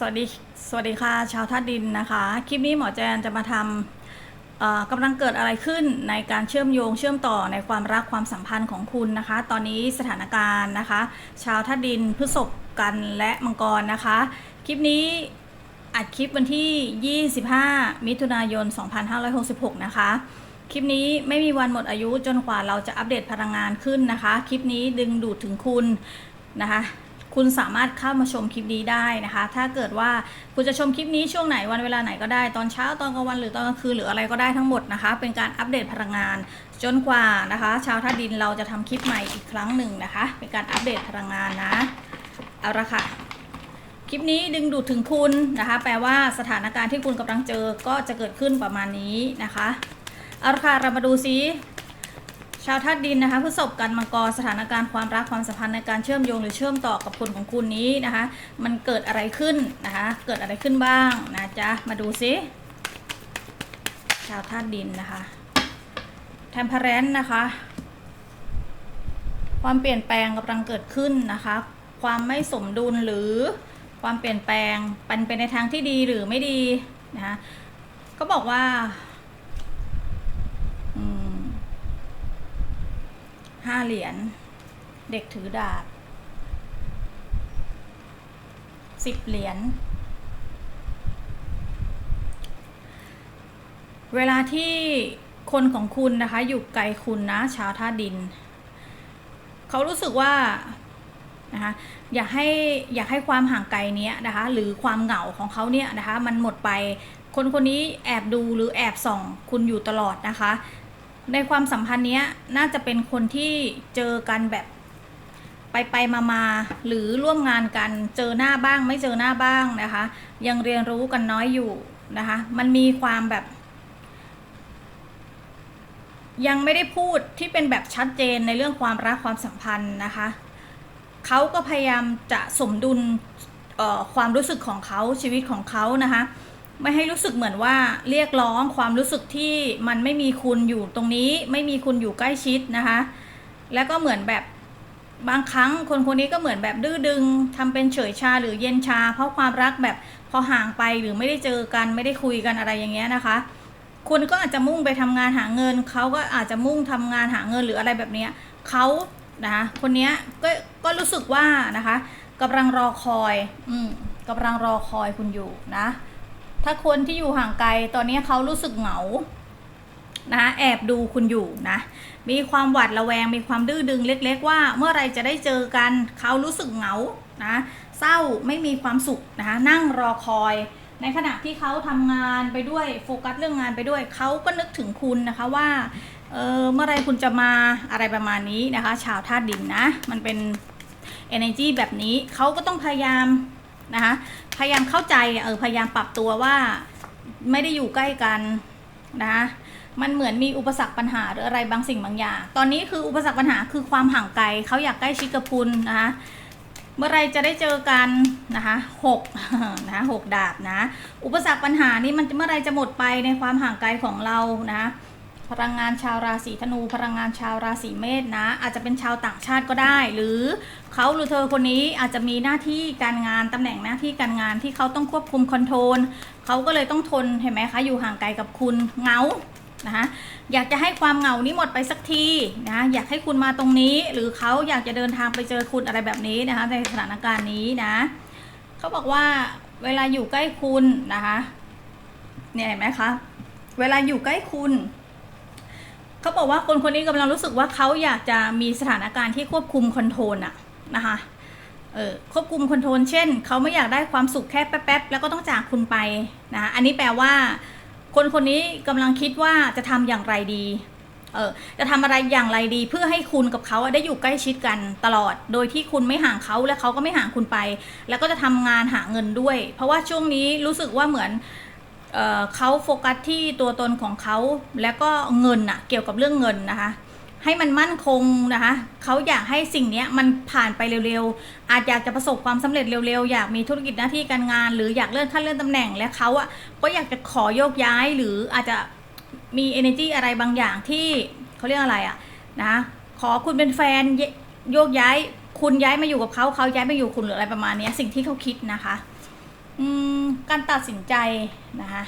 สวัสดีสวัสดีค่ะชาวท่าดินนะคะ คลิปนี้หมอแจนจะมาทำกำลังเกิดอะไรขึ้นในการเชื่อมโยงเชื่อมต่อในความรักความสัมพันธ์ของคุณนะคะ ตอนนี้สถานการณ์นะคะ ชาวท่าดินพฤษภกันและมังกรนะคะ คลิปนี้อัดคลิปวันที่ 25 มิถุนายน 2566 นะคะคลิปนี้ไม่มีวันหมดอายุจนกว่าเราจะอัปเดตพลังงานขึ้นนะคะ คลิปนี้ดึงดูดถึงคุณนะคะ คุณสามารถเข้ามาชมคลิปนี้ได้นะคะ ถ้าเกิดว่าคุณจะชมคลิปนี้ช่วงไหนวันเวลาไหนก็ได้ตอนเช้าตอนกลางวันหรือตอนกลางคืนหรืออะไรก็ได้ทั้งหมดนะคะ เป็นการอัปเดตพลังงาน จนกว่านะคะ ชาวท่าดินเราจะทำคลิปใหม่อีกครั้งหนึ่งนะคะ เป็นการอัปเดตพลังงานนะเอาละค่ะคลิปนี้ดึงดูดถึงคุณนะคะ แปลว่าสถานการณ์ที่คุณกำลังเจอก็จะเกิดขึ้นประมาณนี้นะคะเอาละค่ะเรามาดูซิ ชาวธาตุดินนะคะพฤษภกันมังกรสถานการณ์ความรักความสัมพันธ์ในการเชื่อมโยงหรือเชื่อมต่อกับคนของคุณนี้นะคะ มันเกิดอะไรขึ้นนะคะ เกิดอะไรขึ้นบ้างนะจ๊ะมาดูซิชาวธาตุดินนะคะแทมเพเรนนะคะ ความเปลี่ยนแปลงกำลังเกิดขึ้นนะคะ ความไม่สมดุลหรือความเปลี่ยนแปลงเป็นไปในทางที่ดีหรือไม่ดีนะคะก็บอกว่าอืม ห้าเหรียญ เด็กถือดาบสิบเหรียญ เวลาที่คนของคุณนะคะ อยู่ไกลคุณนะ ชาวท่าดิน เขารู้สึกว่านะคะอยากให้อยากให้ความห่างไกลเนี้ยนะคะ หรือความเหงาของเขาเนี่ยนะคะ มันหมดไปคนคนนี้แอบดูหรือแอบส่องคุณอยู่ตลอดนะคะ ในความสัมพันธ์เนี้ยน่าจะเป็นคนที่เจอกันแบบไปไปมามาหรือร่วมงานกันเจอหน้าบ้างไม่เจอหน้าบ้างนะคะ ยังเรียนรู้กันน้อยอยู่นะคะ มันมีความแบบ ยังไม่ได้พูดที่เป็นแบบชัดเจนในเรื่องความรักความสัมพันธ์นะคะเขาก็พยายามจะสมดุลเอ่อความรู้สึกของเขาชีวิตของเขานะคะ ไม่ให้รู้สึกเหมือนว่าเรียกร้องความรู้สึกที่มันไม่มีคุณอยู่ตรงนี้ ไม่มีคุณอยู่ใกล้ชิดนะคะ แล้วก็เหมือนแบบบางครั้งคนคนนี้ก็เหมือนแบบดื้อดึงทำเป็นเฉยชาหรือเย็นชา เพราะความรักแบบพอห่างไปหรือไม่ได้เจอกันไม่ได้คุยกันอะไรอย่างเงี้ยนะคะ คุณก็อาจจะมุ่งไปทำงานหาเงินเขาก็อาจจะมุ่งทำงานหาเงินหรืออะไรแบบเนี้ยเขานะคะคนนี้ก็ก็รู้สึกว่านะคะกำลังรอคอย อืมกำลังรอคอยคุณอยู่นะ ถ้าคนที่อยู่ห่างไกลตอนนี้เขารู้สึกเหงานะแอบดูคุณอยู่นะ มีความหวาดระแวง มีความดื้อดึงเล็ก ๆ ว่าเมื่อไรจะได้เจอกันเขารู้สึกเหงานะเศร้าไม่มีความสุขนะคะนั่งรอคอย ในขณะที่เขาทำงานไปด้วยโฟกัสเรื่องงานไปด้วยเขาก็นึกถึงคุณนะคะว่าเออเมื่อไรคุณจะมาอะไรประมาณนี้นะคะ ชาวธาตุดินนะ มันเป็น energy แบบนี้เขาก็ต้องพยายาม นะคะพยายามเข้าใจเออพยายามปรับตัวว่าไม่ได้อยู่ใกล้กันนะคะมันเหมือนมีอุปสรรคปัญหาหรืออะไรบางสิ่งบางอย่าง ตอนนี้คืออุปสรรคปัญหาคือความห่างไกลเขาอยากใกล้ชิดกับคุณนะคะเมื่อไรจะได้เจอกันนะคะหกนะหกดาบนะ อุปสรรคปัญหานี้มันเมื่อไรจะหมดไปในความห่างไกลของเรานะ พลังงานชาวราศีธนู พลังงานชาวราศีเมษนะ อาจจะเป็นชาวต่างชาติก็ได้ หรือเขาหรือเธอคนนี้อาจจะมีหน้าที่การงานตำแหน่งหน้าที่การงานที่เขาต้องควบคุมคอนโทรลเขาก็เลยต้องทนเห็นไหมคะอยู่ห่างไกลกับคุณเงานะคะอยากจะให้ความเหงานี้หมดไปสักทีนะอยากให้คุณมาตรงนี้ หรือเขาอยากจะเดินทางไปเจอคุณอะไรแบบนี้นะคะในสถานการณ์นี้นะเขาบอกว่าเวลาอยู่ใกล้คุณนะคะเนี่ยเห็นไหมคะเวลาอยู่ใกล้คุณ เขาบอกว่าคนคนนี้กำลังรู้สึกว่าเขาอยากจะมีสถานการณ์ที่ควบคุมคอนโทรลอะนะคะเออควบคุมคอนโทรลเช่นเขาไม่อยากได้ความสุขแค่แป๊บๆแล้วก็ต้องจากคุณไปนะอันนี้แปลว่า คนคนนี้กำลังคิดว่าจะทำอย่างไรดีเออจะทำอะไรอย่างไรดีเพื่อให้คุณกับเขาได้อยู่ใกล้ชิดกันตลอด โดยที่คุณไม่ห่างเขาและเขาก็ไม่ห่างคุณไป แล้วก็จะทำงานหาเงินด้วย เพราะว่าช่วงนี้รู้สึกว่าเหมือน เเขาโฟกัสที่ตัวตนของเขาแล้วก็เงินอะเกี่ยวกับเรื่องเงินนะคะ ให้มันมั่นคงนะคะเขาอยากให้สิ่งนี้มันผ่านไปเร็วๆ อาจอยากจะประสบความสำเร็จเร็วๆ อยากมีธุรกิจหน้าที่การงาน หรืออยากเลื่อนขั้นเลื่อนตำแหน่งและเขาอะก็อยากจะขอโยกย้ายหรืออาจจะมี energy อะไรบางอย่างที่เขาเรียกอะไรอะนะขอคุณเป็นแฟนโยกย้าย คุณย้ายมาอยู่กับเขาเขาย้ายมาอยู่คุณหรืออะไรประมาณนี้สิ่งที่เขาคิดนะคะ การตัดสินใจนะคะ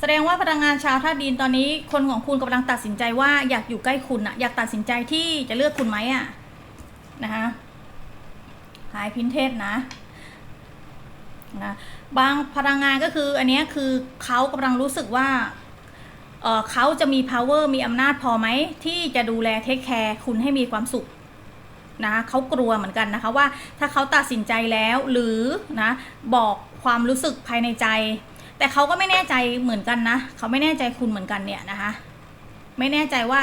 แสดงว่าพลังงานชาวธาตุดินตอนนี้คนของคุณกำลังตัดสินใจว่าอยากอยู่ใกล้คุณอะอยากตัดสินใจที่จะเลือกคุณไหมอะนะคะหายพินเทศนะนะบางพลังงานก็คืออันนี้คือเขากำลังรู้สึกว่าเเขาจะมี power มีอำนาจพอไหมที่จะดูแลเทคแคร์คุณให้มีความสุขนะเขากลัวเหมือนกันนะคะว่าถ้าเขาตัดสินใจแล้วหรือนะบอก ความรู้สึกภายในใจ แต่เขาก็ไม่แน่ใจเหมือนกันนะเขาไม่แน่ใจคุณเหมือนกันเนี่ยนะคะ ไม่แน่ใจว่า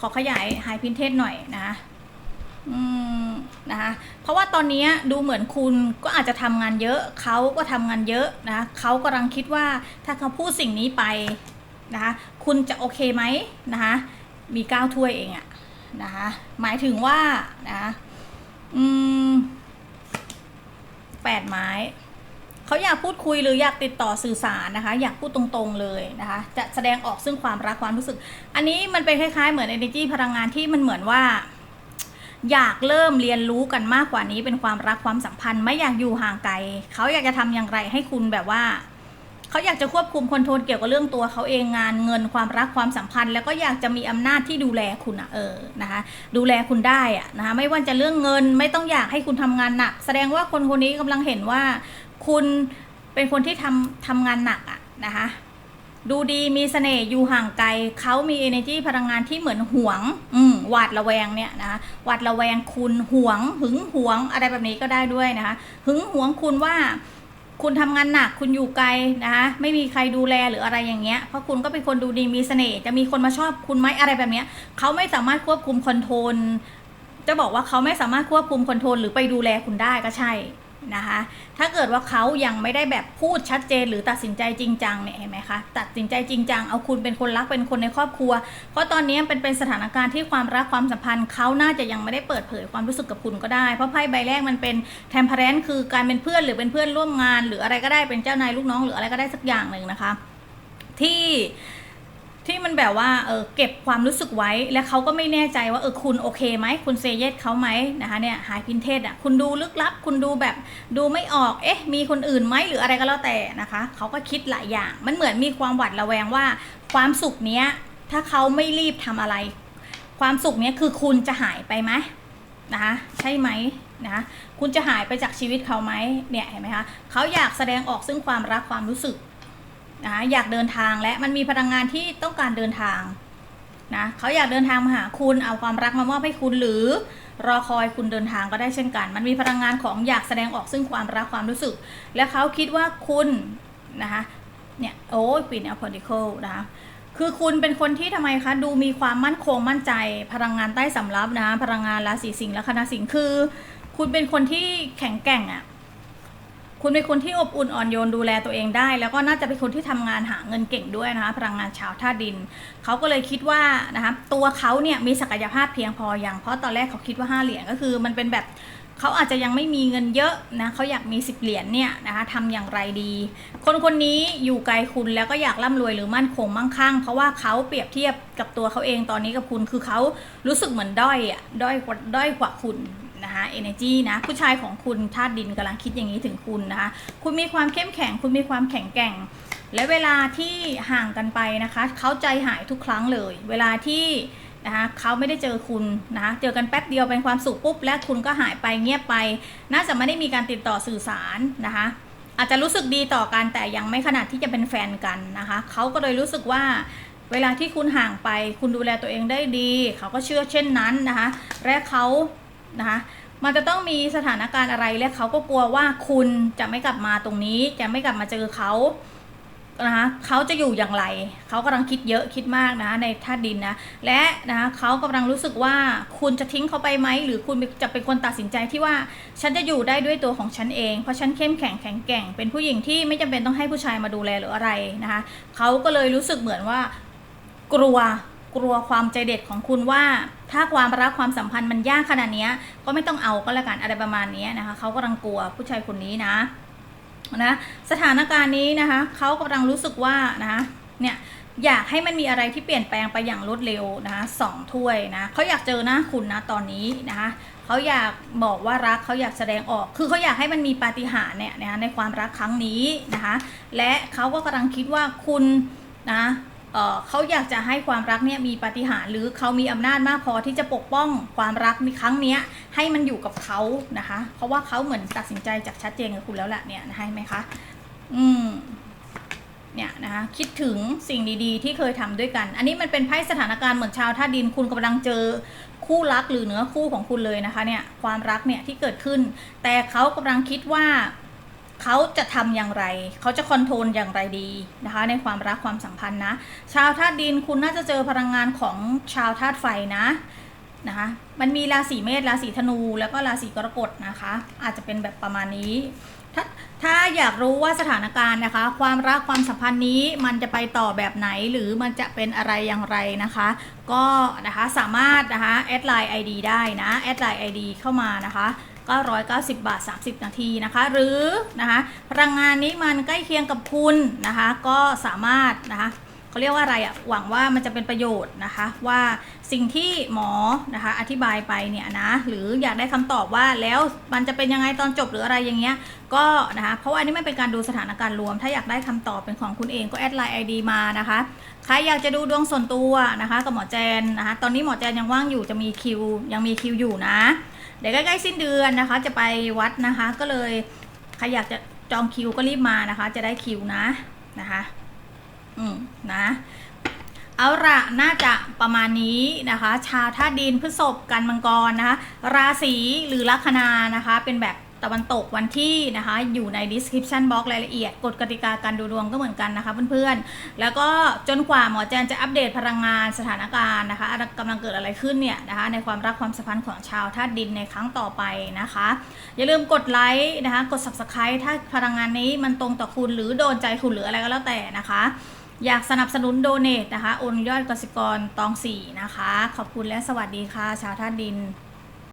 ขอขยายไฮพินเทสหน่อยนะอืมนะคะเพราะว่าตอนนี้ดูเหมือนคุณก็อาจจะทำงานเยอะเขาก็ทำงานเยอะนะเขากำลังคิดว่าถ้าเขาพูดสิ่งนี้ไปนะคะคุณจะโอเคไหมนะคะมีเก้าถ้วยเองอะนะคะหมายถึงว่านะอืมแปดไม้ เขาอยากพูดคุยหรืออยากติดต่อสื่อสารนะคะ อยากพูดตรงๆเลยนะคะ จะแสดงออกซึ่งความรักความรู้สึก อันนี้มันเป็นคล้ายๆ เหมือน energy พลังงานที่มันเหมือนว่า อยากเริ่มเรียนรู้กันมากกว่านี้เป็นความรักความสัมพันธ์ ไม่อยากอยู่ห่างไกลเขาอยากจะทำอย่างไรให้คุณแบบว่า เขาอยากจะควบคุมคอนโทรลเกี่ยวกับเรื่องตัวเขาเองงานเงินความรักความสัมพันธ์ แล้วก็อยากจะมีอำนาจที่ดูแลคุณอะเออนะคะดูแลคุณได้อะนะคะไม่ว่าจะเรื่องเงินไม่ต้องอยากให้คุณทำงานหนัก แสดงว่าคนคนนี้กำลังเห็นว่า คุณเป็นคนที่ทำทำงานหนักอะนะคะดูดีมีเสน่ห์อยู่ห่างไกลเขามี energy พลังงานที่เหมือนหวง อืมหวาดระแวงเนี่ยนะคะหวาดระแวงคุณหวง หึงหวงอะไรแบบนี้ก็ได้ด้วยนะคะหึงหวงคุณว่า คุณทำงานหนักคุณอยู่ไกลนะคะไม่มีใครดูแลหรืออะไรอย่างเงี้ยเพราะคุณก็เป็นคนดูดีมีเสน่ห์จะมีคนมาชอบคุณไหมอะไรแบบเนี้ยเขาไม่สามารถควบคุมคอนโทรลจะบอกว่าเขาไม่สามารถควบคุมคอนโทรลหรือไปดูแลคุณได้ก็ใช่ นะคะ ถ้าเกิดว่าเขายังไม่ได้แบบพูดชัดเจนหรือตัดสินใจจริงจังเนี่ยเห็นไหมคะ ตัดสินใจจริงจังเอาคุณเป็นคนรักเป็นคนในครอบครัว เพราะตอนนี้เป็นเป็นสถานการณ์ที่ความรักความสัมพันธ์เขาน่าจะยังไม่ได้เปิดเผยความรู้สึกกับคุณก็ได้ เพราะไพ่ใบแรกมันเป็นเทมเพลนคือการเป็นเพื่อนหรือเป็นเพื่อนร่วมงาน หรืออะไรก็ได้เป็นเจ้านายลูกน้อง หรืออะไรก็ได้สักอย่างหนึ่งนะคะ ที่ ที่มันแบบว่าเออเก็บความรู้สึกไว้ และเขาก็ไม่แน่ใจว่าเออคุณโอเคไหมคุณเซเยสเขาไหมนะคะเนี่ยหายพินเทสอะคุณดูลึกลับ คุณดูแบบดูไม่ออกเอ๊ะ มีคนอื่นไหมหรืออะไรก็แล้วแต่นะคะเขาก็คิดหลายอย่าง มันเหมือนมีความหวาดระแวงว่า ความสุขเนี้ยถ้าเขาไม่รีบทำอะไร ความสุขเนี้ยคือคุณจะหายไปไหมนะคะใช่ไหมนะคุณจะหายไปจากชีวิตเขาไหมเนี่ยเห็นไหมคะเขาอยากแสดงออกซึ่งความรักความรู้สึก นะอยากเดินทางและมันมีพลังงานที่ต้องการเดินทางนะเขาอยากเดินทางมาหาคุณเอาความรักมามอบให้คุณหรือรอคอยคุณเดินทางก็ได้เช่นกัน มันมีพลังงานของอยากแสดงออกซึ่งความรักความรู้สึก และเขาคิดว่าคุณนะคะเนี่ยโอ้ยปีนแอลพอดิเคิลนะคะคือคุณเป็นคนที่ทำไมคะดูมีความมั่นคงมั่นใจ พลังงานใต้สำรับนะพลังงานราศีสิงห์และคณะสิงห์คือ คุณเป็นคนที่แข็งแกร่งอะ คุณเป็นคนที่อบอุ่นอ่อนโยนดูแลตัวเองได้ แล้วก็น่าจะเป็นคนที่ทำงานหาเงินเก่งด้วยนะคะพลังงานชาวธาดิน เขาก็เลยคิดว่านะคะตัวเขาเนี่ยมีศักยภาพเพียงพออย่างเพราะตอนแรกเขาคิดว่าห้าเหรียญก็คือมันเป็นแบบเขาอาจจะยังไม่มีเงินเยอะนะเขาอยากมีสิบเหรียญเนี่ยนะคะทำอย่างไรดี คนคนนี้อยู่ไกลคุณแล้วก็อยากร่ำรวยหรือมั่นคงมั่งคั่ง เพราะว่าเขาเปรียบเทียบกับตัวเขาเองตอนนี้กับคุณคือเขารู้สึกเหมือนด้อยอะด้อยด้อยกว่าคุณ นะคะ energy นะผู้ชายของคุณธาตุดินกำลังคิดอย่างนี้ถึงคุณนะคะ คุณมีความเข้มแข็ง คุณมีความแข็งแกร่ง และเวลาที่ห่างกันไปนะคะ เขาใจหายทุกครั้งเลย เวลาที่นะคะเขาไม่ได้เจอคุณนะคะเจอกันแป๊บเดียวเป็นความสุขปุ๊บ และคุณก็หายไปเงียบไป น่าจะไม่ได้มีการติดต่อสื่อสารนะคะอาจจะรู้สึกดีต่อกันแต่ยังไม่ขนาดที่จะเป็นแฟนกันนะคะเขาก็เลยรู้สึกว่าเวลาที่คุณห่างไป คุณดูแลตัวเองได้ดี เขาก็เชื่อเช่นนั้นนะคะและเขา นะคะ มันจะต้องมีสถานการณ์อะไรและเขาก็กลัวว่าคุณจะไม่กลับมาตรงนี้ จะไม่กลับมาเจอเขานะคะเขาจะอยู่อย่างไร เขากำลังคิดเยอะคิดมากนะในธาตุดินนะ และนะคะเขากำลังรู้สึกว่าคุณจะทิ้งเขาไปไหม หรือคุณจะเป็นคนตัดสินใจที่ว่าฉันจะอยู่ได้ด้วยตัวของฉันเอง เพราะฉันเข้มแข็งแข็งแกร่ง เป็นผู้หญิงที่ไม่จำเป็นต้องให้ผู้ชายมาดูแลหรืออะไรนะคะ เขาก็เลยรู้สึกเหมือนว่ากลัว กลัวความใจเด็ดของคุณว่า ถ้าความรักความสัมพันธ์มันยากขนาดนี้ก็ไม่ต้องเอาก็แล้วกันอะไรประมาณนี้นะคะเขากำลังกลัวผู้ชายคนนี้นะนะสถานการณ์นี้นะคะเขากำลังรู้สึกว่านะเนี่ยอยากให้มันมีอะไรที่เปลี่ยนแปลงไปอย่างรวดเร็วนะคะสองถ้วยนะเขาอยากเจอหน้าคุณนะตอนนี้นะคะเขาอยากบอกว่ารักเขาอยากแสดงออก คือเขาอยากให้มันมีปาฏิหาริย์เนี่ยนะคะในความรักครั้งนี้นะคะและเขาก็กำลังคิดว่าคุณนะ เขาอยากจะให้ความรักเนี่ยมีปฏิหารหรือเขามีอำนาจมากพอที่จะปกป้องความรักในครั้งเนี้ยให้มันอยู่กับเขานะคะ เพราะว่าเขาเหมือนตัดสินใจจากชัดเจนกับคุณแล้วแหละเนี่ยนะเห็นไหมคะอืมเนี่ยนะคะคิดถึงสิ่งดีๆ ที่เคยทำด้วยกัน อันนี้มันเป็นไพ่สถานการณ์เหมือนชาวท่าดินคุณกำลังเจอคู่รักหรือเนื้อคู่ของคุณเลยนะคะเนี่ยความรักเนี่ยที่เกิดขึ้น แต่เขากำลังคิดว่า เขาจะทำอย่างไร เขาจะคอนโทรลอย่างไรดีนะคะ ในความรักความสัมพันธ์นะ ชาวธาตุดินคุณน่าจะเจอพลังงานของชาวธาตุไฟนะนะคะ มันมีราศีเมษราศีธนูแล้วก็ราศีกรกฎนะคะ อาจจะเป็นแบบประมาณนี้ถ้าถ้าอยากรู้ว่าสถานการณ์นะคะ ความรักความสัมพันธ์นี้มันจะไปต่อแบบไหนหรือมันจะเป็นอะไรอย่างไรนะคะ ก็นะคะสามารถนะคะแอดไลน์ ID ได้นะแอดไลน์ ID เข้ามานะคะ 990 บาท 30 นาทีนะคะ หรือนะคะพลังงานนี้มันใกล้เคียงกับคุณนะคะ ก็สามารถนะคะ เขาเรียกว่าอะไรอะหวังว่ามันจะเป็นประโยชน์นะคะ ว่าสิ่งที่หมอนะคะ อธิบายไปเนี่ยนะหรืออยากได้คำตอบว่าแล้วมันจะเป็นยังไงตอนจบหรืออะไรอย่างเงี้ยก็นะคะเพราะว่าอันนี้มันเป็นการดูสถานการณ์รวม ถ้าอยากได้คำตอบเป็นของคุณเองก็แอดไลน์ไอดีมานะคะใครอยากจะดูดวงส่วนตัวนะคะกับหมอแจนนะคะ ตอนนี้หมอแจนยังว่างอยู่จะมีคิวยังมีคิวอยู่นะเดี๋ยวใกล้ๆสิ้นเดือนนะคะ จะไปวัดนะคะ ก็เลยใครอยากจะจองคิวก็รีบมานะคะ จะได้คิวนะนะคะ อืมนะ เอาละน่าจะประมาณนี้นะคะ ชาวธาตุดินพฤษภกันมังกรนะคะ ราศีหรือลัคนานะคะ เป็นแบบตะวันตกวันที่นะคะ อยู่ใน description box รายละเอียดกฎกติกาการดูดวงก็เหมือนกันนะคะเพื่อนๆ แล้วก็จนกว่าหมอแจนจะอัปเดตพลังงานสถานการณ์นะคะกำลังเกิดอะไรขึ้นเนี่ยนะคะ ในความรักความสัมพันธ์ของชาวธาตุดินในครั้งต่อไปนะคะ อย่าลืมกดไลค์นะคะ กด subscribe ถ้าพลังงานนี้มันตรงต่อคุณหรือโดนใจคุณหรืออะไรก็แล้วแต่นะคะ อยากสนับสนุนโดเนทนะคะ โอนยอดกสิกรตองสี่นะคะ ขอบคุณและสวัสดีค่ะ ชาวท่านดิน